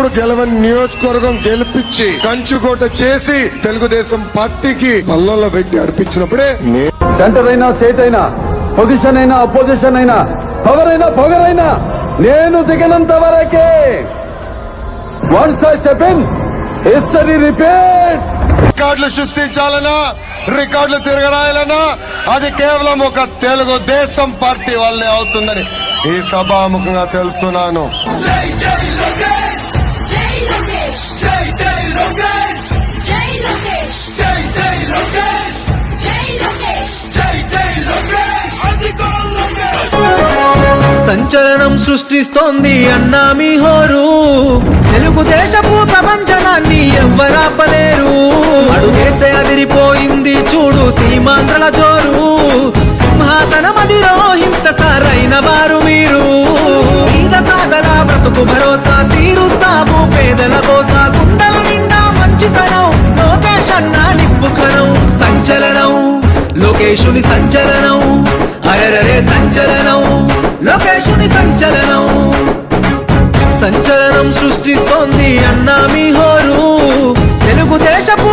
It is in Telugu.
ఎప్పుడు గెలవని నియోజకవర్గం గెలిపించి కంచుకోట చేసి తెలుగుదేశం పార్టీకి పల్లల్లో పెట్టి అర్పించినప్పుడే సెంటర్ అయినా స్టేట్ అయినా పొజిషన్ అయినా అపోజిషన్ అయినా పవర్ అయినా పవర్ అయినా నేను దిగినంత వరకే. Once I step in history repeats రికార్డులు సృష్టించాలన్నా రికార్డులు తిరగరాయాలన్నా అది కేవలం ఒక తెలుగుదేశం పార్టీ వల్లే అవుతుందని ఈ సభాముఖంగా తెలుపుతున్నాను. లోకేష్ జై లోకేష్ జై జై లోకేష్ జై లోకేష్ జై జై లోకేష్ అధికం లోకేష్! సంచలనం సృష్టిస్తోంది అన్నా మీ హోరు. తెలుగుదేశపు ప్రపంచనాన్ని ఎవ్వరాపలేరు. అడుగేస్తే అదిరిపోయింది చూడు సీమాంధ్రల జోరు. సింహాసనం అధిరోహించ సారైన వారు మీరు. సాగర బ్రతుకు భరోసా తీరుస్తాము పేదల లోకేశుని సంచలనం. అరరరే సంచలనం. లోకేశుని సంచలనం. సంచలనం సృష్టిస్తోంది అన్నా మీ హోరు. తెలుగుదేశపు